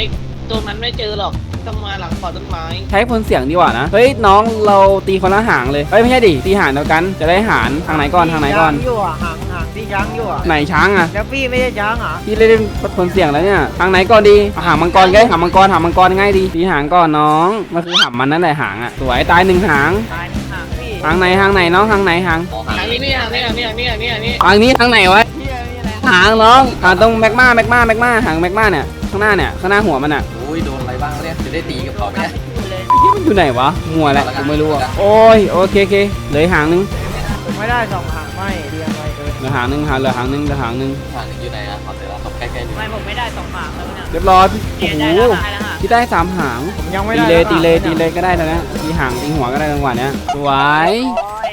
ตรงนั้นไม่เจอหรอก ต้องมาหลังก่อนต้นไม้ใช้พลเสียงดีกว่านะ เฮ้ยน้องเราตีคนละหางเลยเฮ้ยไม่ใช่ดิตีหางเดียวกันจะได้หารทางไหนก่อนทางไหนก่อนช้างอยู่อะห่างห่างที่ช้างอยู่อะไหนช้างอะแล้วพี่ไม่ใช่ช้างเหรอพี่เล่นพลเสียงแล้วเนี่ยทางไหนก่อนดีเอาหางมังกรก็ได้หางมังกรหางมังกรง่ายดีตีหางก่อนน้องมันคือหางมันนั่นแหละหางอะสวยตายหนึ่งหางตายห่างพี่หางไหนหางไหนน้องหางไหนหางทางนี้นี่ทางนี้ทางนี้ทางนี้ทางนี้ทางนี้หางนี้ทางไหนวะหางน้องหางตรงแมกมาแมกมาแมกมาหางแมกมาเนี่ยข้างหน้าเนี่ยข้างหน้าหัวมันอะ เนี่ยจะได้ตีกับเขาไหมเนี่ยเฮ้ยมันอยู่ไหนวะมัวแหละกูไม่รู้อะโอ้ยโอเคโอเคเหลือหางนึงผมไม่ได้สองห่างไม่เรียงไปเกินเหลือหางนึงหางเหลือหางนึงเหลือหางนึงทางอยู่ไหนอะขอเสร็จแล้วเขาใกล้ๆดูไม่ผมไม่ได้สองหางแล้วเนี่ยเรียบร้อยพี่โอ้ได้โหแล้วได้แล้วฮะพี่ได้สามหางผมยังไม่ตีได้เลยตีเลยตีเลยก็ได้แล้วนะตีหางตีหัวก็ได้จังหวะเนี้ยสวยโอ้ย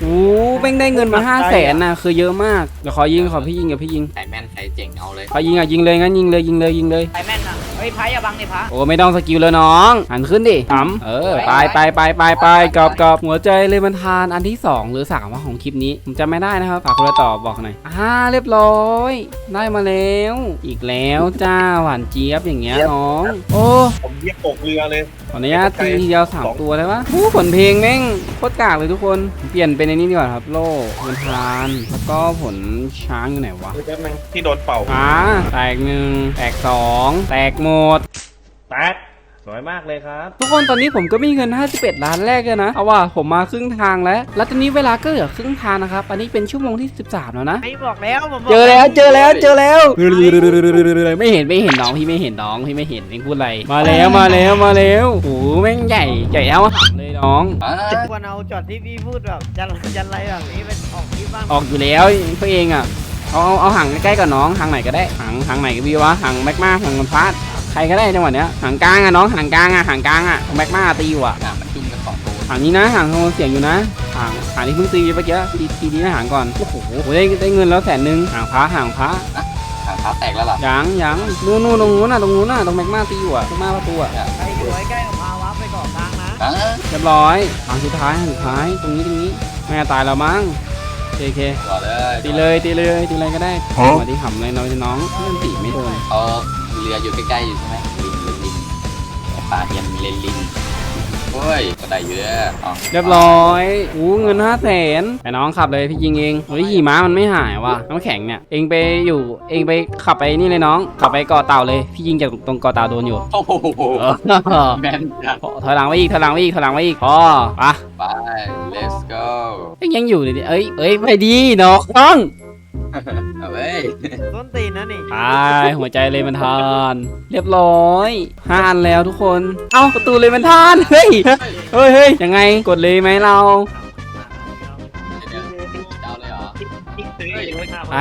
โอ้แม่งได้เงินมาห้าแสนนะคือเยอะมากเดี๋ยวขอยิงขอพี่ยิงกับพี่ยิงใครแม่นใครเจ๋งเอาเลยขอยิงอะยิงเลยงั้นยิงเลยยิงเลยยิงเลย ไปแม่นอะเฮ้ยพระอย่าบังดิพระ โอ้ไม่ต้องสกิลเลยน้อง หันขึ้นดิถามเออไปไปไปไปไปกรอบกรอบหัวใจเลยมันทานอันที่ 2 หรือ3ว่าของคลิปนี้ผมจำไม่ได้นะครับฝากคุณตอบบอกหน่อยอ่าเรียบร้อย ได้มาแล้ว อีกแล้วจ้าหวานเจี๊ยบอย่างเงี้ยน้อง โอ้ผมเรียกตกเรือเลยขออนุญาตตีทีเดียวสามตัวเลยวะโอ้ผลเพลงแม่งโคตรกากเลยทุกคนเปลี่ยนเป็นในนี้ดีกว่าครับโล่มันทานแล้วก็ผลช้างอยู่ไหนวะแป๊บนึงที่โดนเป่าอ่าแตกหนึ่งแตกสองแตกหมดแตกสวยมากเลยครับ ทุกคนตอนนี้ผมก็มีเงิน 51 ล้านแรกเลยนะ เอาว่าผมมาครึ่งทางแล้ว แล้วตอนนี้เวลาก็เหลือครึ่งทางนะครับ อันนี้เป็นชั่วโมงที่ 13 แล้วนะไอ้บอกแล้วผมบอกเจอแล้วเจอแล้วเจอแล้วไม่เห็นไม่เห็นน้องพี่ไม่เห็นน้องพี่ไม่เห็นเองพูดอะไร มาแล้วมาแล้วมาแล้วโอ้โหแม่งใหญ่ใหญ่เอาหักเลยน้องอ่าควรเอาจอดที่พี่พูดแบบยันยันไรแบบนี้เป็นออกคลิปบ้างออกอยู่แล้วตัวเองอะ เอาเอาเอาห่างใกล้ๆกับน้องห่างไหนก็ได้ห่างห่างไหนก็วีวะห่างแม็กมาห่างมันพาด ใครก็ได้จังหวะเนี้ยห่างกลางอะน้องห่างกลางอะห่างกลางอะแม็กมาตีอยู่อะหนามันจุ่มกันสองตัวห่างนี้นะห่างโทรเสียงอยู่นะห่างห่างที่เพิ่งตีเมื่อกี้ตีตีดีนะห่างก่อนโอ้โหได้ได้เงินแล้วแสนหนึ่งห่างพระห่างพระหางเท้าแตกแล้วล่ะยังยังนู่นนู่นตรงนู้นน่ะตรงนู้นน่ะตรงแม็กมาตีอยู่อะตรงหน้าประตูอะใครอยู่ใกล้ๆผมพาวับไปก่อนทางนะอ่าเรียบร้อยห่างสุดท้ายห่างสุดท้ายตรงนี้ตรงนี้แม่ตายแล้วมั้งโอเคโอเคต่อเลยตีเลยตีเลยตีเลยก็ได้มาที่หำเลยน้อยน้องเพื่อนตีไม่โดนเอา เรืออยู่ใกล้ๆอยู่ใช่ไหมลิงลิงลิงปลาเอียนเลนลิงโอ้ยก็ได้อยู่เด้ออ๋อเรียบร้อยอู้เงินห้าแสนไอ้น้องขับเลยพี่ยิงเองเฮ้ยขี่ม้ามันไม่หายว่ะน้ำแข็งเนี่ย เองไปอยู่ เองไปขับไปนี่เลยน้อง ขับไปเกาะเต่าเลย พี่ยิงจากตรงเกาะเต่าโดนอยู่โอ้โหเออแม่นจัดถอยหลังไว้อีก ถอยหลังไว้อีก ถอยหลังไว้อีกพอปะไป let's go เอ้ยยังอยู่เลยดิเอ้ยเอ้ยไม่ดีน้อง เอาเว้ยต้นตีนนะนี่ตายหัวใจเลยมันทาน เรียบร้อยห้าอันแล้วทุกคน เอ้าประตูเลยมันทาน เฮ้ย เฮ้ยเฮ้ยยังไงกดเลยไหมเราเดี๋ยวเดาเลยเหรอ ไป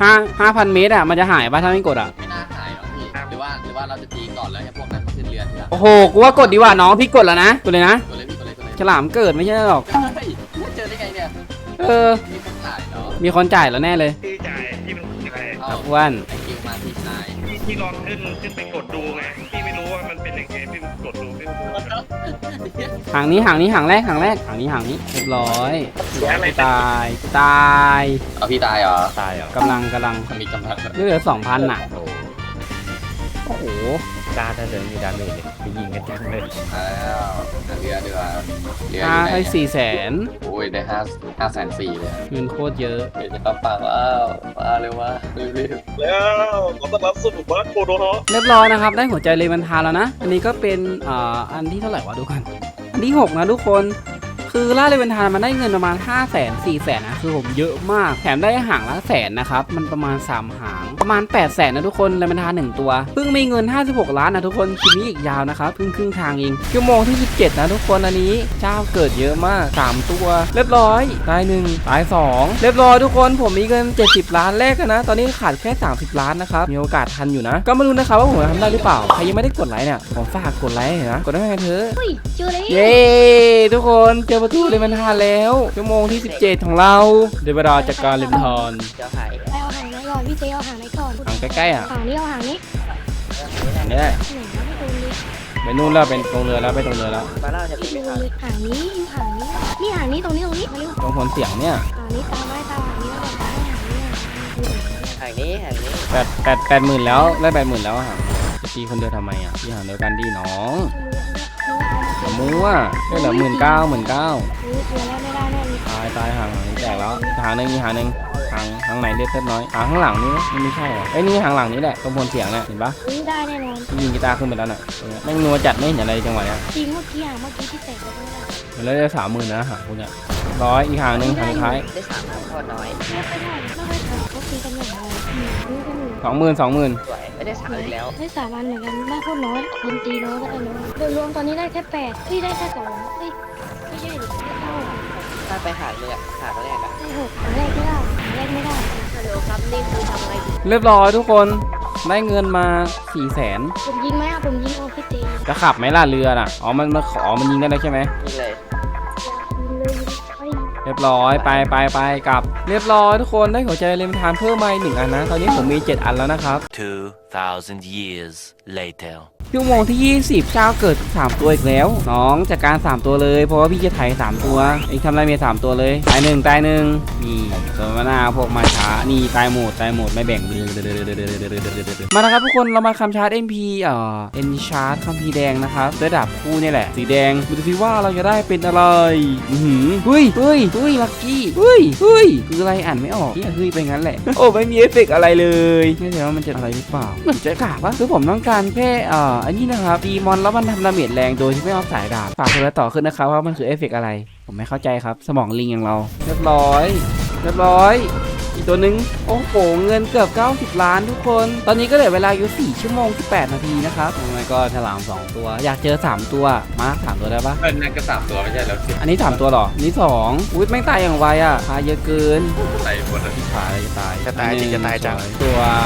ห้าห้าพันเมตรอะมันจะหายป่ะถ้าไม่กดอะ ไม่น่าหายหรอกพี่ หรือว่าหรือว่าเราจะตีก่อนแล้วให้พวกนั้นมาขึ้นเรือทีหลังโอ้โหกูว่ากดดีกว่าน้องพี่กดแล้วนะกดเลยนะตัวเลยพี่ตัวเลยตัวเลยฉลามเกิดไม่ใช่หรอกเฮ้ยเจอได้ไงเนี่ย เออ มีคนถ่ายเนาะมีคนจ่ายแล้วแน่เลยที่จ่ายที่เป็นยังไงเอาอ้วนไอ้คิวมาที่ชายที่ที่ลองขึ้นขึ้นไปกดดูไงพี่ไม่รู้ว่ามันเป็นยังไงพี่กดดูพี่ไม่รู้หางนี้หางนี้หางแรกหางแรกหางนี้หางนี้เรียบร้อยตายตายเอาพี่ตายเหรอตายกำลังกำลัง มีกำลังเหลือสองพันอะ โอ้โอ้โห การถ้าเดินมีดาเมจไปยิงกันจังเลยแล้วเรือดีกว่าเรืออห้ายู่ไหนให้สี่แสนโอ้ยได้ห้าห้าแสนสี่เลยเงินโคตรเยอะ เดี๋ยวจะเข้าปากแล้วมาเร็ววะรีบแล้วขอต้อนรับสู่บ้านโคโดโฮะเรียบร้อยนะครับ ได้หัวใจเลยมันทานแล้วนะ อันนี้ก็เป็นอ่าอันที่เท่าไหร่วะดูกัน อันที่ 6 นะทุกคน คือล่าเลเวนทานมันได้เงินประมาณ5 0 0 0 0 0 4 0 0 0 0นะคือผมเยอะมากแถมได้หางละแสนนะครับมันประมาณ 3 หาง ประมาณ 8 0 0แสนนะทุกคนเลเวนทานหนึ่งตัวเพิ่งมีเงิน 56 ล้านนะทุกคนคลิปนี้อีกยาวนะครับเพิ่งครึ่งทางเองชั่วโมงที่ 17 นะทุกคนอันนี้เจ้าเกิดเยอะมาก 3 ตัว เรียบร้อยตายหนึ่งตายสองเรียบร้อยทุกคนผมมีเงิน 70 ล้านแรกอะนะ ตอนนี้ขาดแค่ 30 ล้านนะครับมีโอกาสทันอยู่นะ ก็มาดูนะครับว่าผมจะทำได้หรือเปล่าใครยังไม่ได้กดไลค์เนี่ยผมฝากกดไลค์หน่อยนะกดได้ไหมเธอเฮ้ยเจอแล้วเย้ทุกคนเจอประตูเลมอนทานแล้ว ชั่วโมงที่ 17 ของเราเดี๋ยวเวลาจัดการเลมอนทานเจ้าหายไปเอาหางไหนก่อนพี่เจเอาหางไหนก่อนทางใกล้ๆอะหางนี้เอาหางนี้เนี่ยไหนวะไม่ตรงเลยไปนู่นแล้วเป็นตรงเรือแล้วไปตรงเรือแล้วมาเล่าจะตีไม่ไม่ตรทังนเลยหางนี้อยู่หางนี้นี่หางนี้ตรงนี้ตรงนี้มาเร็วตรงผลเสียงเนี่ยหางนี้ตามไว้ตามหางนี้แล้วก็ตามหางนี้หางนี้หางนี้แปดแปดแปดหมื่นแล้วได้แปดหมื่นแล้วอะจะตีคนเดียวทำไมอะที่หางเดียวกันดีน้องอย่า มั่วได้เหลือหมื่นเก้าหมื่นเก้านี่เจอแล้วไม่ได้แน่เลยตายตายหางหางนี้แตกแล้วหางหนึ่งมีหางหนึ่งหางหางไหนเลือดเล็น้อยหางข้างหลังนี้มันไม่ใช่เหรอไอ้ยนี่หางหลังนี้แหละตรงผลเสียงเนี่ยเห็นปะนี่ได้แน่นอนยิงกีตาร์ขึ้นไปแล้วน่ะตรงเนี้ยแม่งนัวจัดไม่เห็นอะไรจังหวะเนี้ยจริงเมื่อกี้หางเมื่อกี้ที่แตกไปไม่ได้มันเลยได้สามหมื่นนะหางพวกเนี้ยร้อยอีกหางหนึ่งหางสุดท้ายได้สามครั้งโคตรน้อยไม่ค่อยได้ไม่ค่อยทำเขาตีกันอย่างไร สองหมื่นสองหมื่นสวยไม่ได้สามอีกแล้วได้สามอันเหมือนกันไม่โคตรน้อยคนตีน้อยก็ได้น้อยโดยรวมตอนนี้ได้แค่แปดเฮ้ยได้แค่สองเฮ้ยไม่ใช่หรือได้เก้าถ้าไปหาเรือหาแรกอะได้หกหาแรกไม่ได้หาแรกไม่ได้ฮัลโหลครับนี่คือทำอะไรอยู่เรียบร้อยทุกคนได้เงินมาสี่แสนผมยิงไหมอะผมยิงเอาพี่เจยิงจะขับไหมล่ะเรือน่ะอ๋อมันมันอ๋อมันยิงได้แล้วใช่ไหมนี่เลยเลยไปเรียบร้อยไปไปไปกลับ เรียบร้อยทุกคนได้หัวใจเลมทานเพิ่มมาอีกหนึ่งอันนะ ตอนนี้ผมมี 7 อันแล้วนะครับ 2,000 years later. ชั่วโมงที่ 20เช้าเกิด 3 ตัวอีกแล้ว น้องจัดการ 3 ตัวเลย เพราะว่าพี่จะไถ่3ตัว เองทำไรเมีย3ตัวเลย ตายหนึ่งตายหนึ่งนี่ส่วนมะนาวพวกมาช้า นี่ตายหมดตายหมดไม่แบ่งมานะครับทุกคนเรามาคำชาร์จ MP เอ่อ N ชาร์จคัมพีแดงนะครับระดับคู่นี่แหละ สีแดงดูสิว่าเราจะได้เป็นอะไรอือหือเฮ้ยเฮ้ยเฮ้ยลักกี้เฮ้ยเฮ้ยคืออะไรอ่านไม่ออกเฮ้ยไปงั้นแหละ โอ้ไม่มีเอฟเฟกอะไรเลยไม่ใช่ว่ามันจะอะไรหรือเปล่าเหมือนจะกาปะคือผมต้องการแค่เอ่ออันนี้นะครับดีมอนแล้วมันทำดาเมจแรงโดยที่ไม่เอาสายดาบฝากคนละต่อขึ้นนะครับว่ามันคือเอฟเฟกต์อะไร ผมไม่เข้าใจครับ สมองลิงอย่างเรา เรียบร้อย เรียบร้อย ตัวหนึ่งโอ้โห เงินเกือบ 90 ล้านทุกคน ตอนนี้ก็เหลือเวลาอยู่ 4 ชั่วโมง 18 นาทีนะครับทำไมก็ฉลาม 2 ตัว อยากเจอ 3 ตัว มาร์คสามตัวได้ปะเป็นนั่นก็สามตัวไม่ใช่แล้วอันนี้ 3 ตัวเหรออันนี้2อุ้ยแม่งตายอย่างไวอะพาเยอะเกินใส่หมดแล้วตายจะตายจะตายจริงจะตายจังสวยวั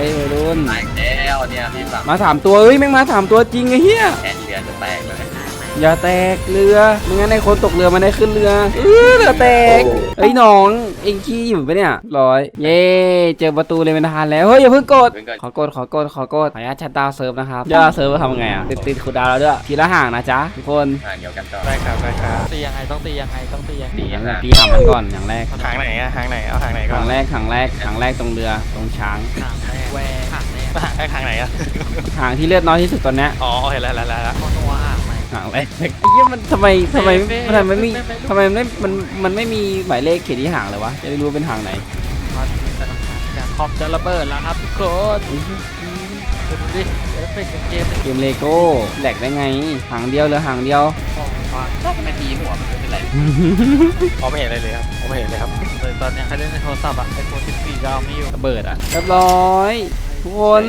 ยรุ่นตายแล้วเนี่ยพี่ฝั่งมา 3 ตัวเอ้ยแม่งมา 3 ตัวจริงไอ้เหี้ยแอนเรือจะแตกเลย อย่าแตกเรือไม่งั้นในคนตกเรือมันได้ขึ้นเรือเออเรือแตกเอ้ยน้องเอ็งขี้อยู่ปะเนี่ยร้อยเย่เจอประตูเลยเป็นทานแล้วเฮ้ยอย่าเพิ่งกดขอกดขอกดขอกดขออนุญาตชัดดาวน์เซิร์ฟนะครับยอดเซิร์ฟทำไงอะติดติดคูลดาวน์แล้วด้วยทีละห่างนะจ๊ะทุกคนห่างเดียวกันก่อนได้ครับได้ครับตียังไงต้องตียังไงต้องตียังไงดีอย่างแรนะกตีห่างมันก่อนอย่างแรกทางไหนอะทางไหนเอาทางไหนก่อห่านงแรกห่างแรกห่างแรกตรงเรือตรงช้างห่างแรกแหวห่างแรกไอ้ทางไหนอะห่างที่เลือดน้อยที่สุดตอนเนี้ยอ๋อเห็นแล้วแล้วแล้วคนตัว ห่างไหมห่างแรกไอ้เหี้ยมันทำไมทำไมทำไมไม่มีทำไมมันไม่มันมันไม่มีหมายเลขเขียนที่ห่างเลยวะจะได้รู้ว่าเป็นห่างไหนจากคอมจะระเบิดแล้วครับทุกคนดูดิเอฟเฟกต์ของเกมเป็นเกมเลโก้แหลกได้ไงห่างเดียวเหรือห่างเดียวของฟ้าก็ไม่ตีหัวมันไม่เป็นไรผมไม่เห็นอะไรเลยครับผมไม่เห็นเลยครับเลยตอนเนี้ยใครเล่นในโทรศัพท์อะไอโฟน14ก็เอาไม่อยู่ระเบิดอะเรียบร้อยทุกคน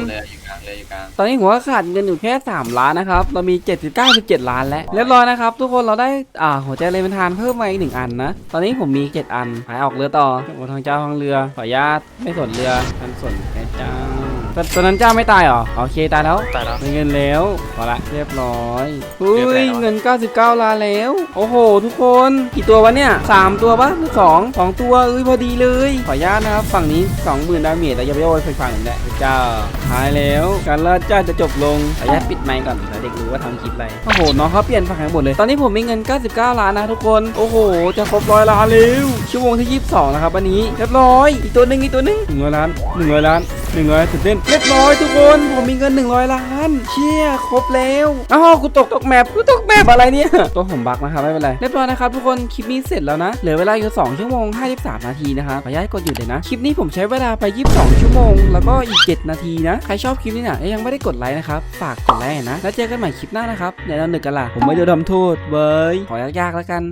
เลยอยู่กลางเลยอยู่กลางตอนนี้หัวขาดเงินอยู่แค่ 3 ล้านนะครับ เรามี 79ล้านแล้ว เรียบร้อยนะครับ ทุกคนเราได้อ่าหัวใจเลนเป็นทานเพิ่มมาอีกหนึ่งอันนะ ตอนนี้ผมมี 7 อันหายออกเรือต่อบนทางเจ้าทางเรือขออนุญาตไม่สนเรือมันสนแค่เจ้า ตตอนนั้นเจ้าไม่ตายเหรอ โอเคตายแล้วตายแล้ว ได้เงินแล้วพอละเรียบร้อยอุ้เรียบร้อยยแล้ว เงิน 99ล้านแล้ว โอ้โห ทุกคนกี่ตัววะเนี่ย 3 ตัวปะหรือสองสองตัวเอ้ยพอดีเลย ขออนุญาตนะครับ ฝั่งนี้ 20,000ดาเมจแล้วอย่าไปโยนไปฝั่งหนึ่งแหละเจ้าหายแล้วการล่าเจ้าจะจบลงขออนุญาตปิดไมค์ก่อนแล้วเด็กรู้ว่าทำคลิปอะไรโอ้โหน้องเขาเปลี่ยนฝั่งทั้งหมดเลยตอนนี้ผมมีเงิน 99 ล้านนะทุกคนโอ้โห จะครบร้อยล้านแล้วชั่วโมงที่ 22นะครับวันนี้เรียบร้อยอีกตัวหนึ่งอีกตัวหนึ่งหนึ่งร้อยล้านหนึ่งร้อยล้านหนึ่งร้อยตื่นเต้นเรียบร้อยทุกคน ผมมีเงิน100ล้าน เชี่ยครบแล้วอ้าวกูตกตกแมปกูตกแมปอะไรเนี่ยตัวผมบักนะครับไม่เป็นไรเรียบร้อยนะครับทุกคนคลิปนี้เสร็จแล้วนะเหลือเวลาอยู่2ชั่วโมง53นาทีนะครับขออนุญาตกดหยุดเลยนะคลิปนี้ผมใช้เวลาไป22ชั่วโมง แล้วก็อีก7นาทีนะใครชอบคลิปนี้เนี่ยและยังไม่ได้กดไลค์นะครับฝากกดไลค์นะแล้วเจอกันใหม่คลิปหน้านะครับเดี๋ยวเราหนึ่งกันล่ะผมไม่โดนทำโทษเว้ยขอยากๆแล้วกัน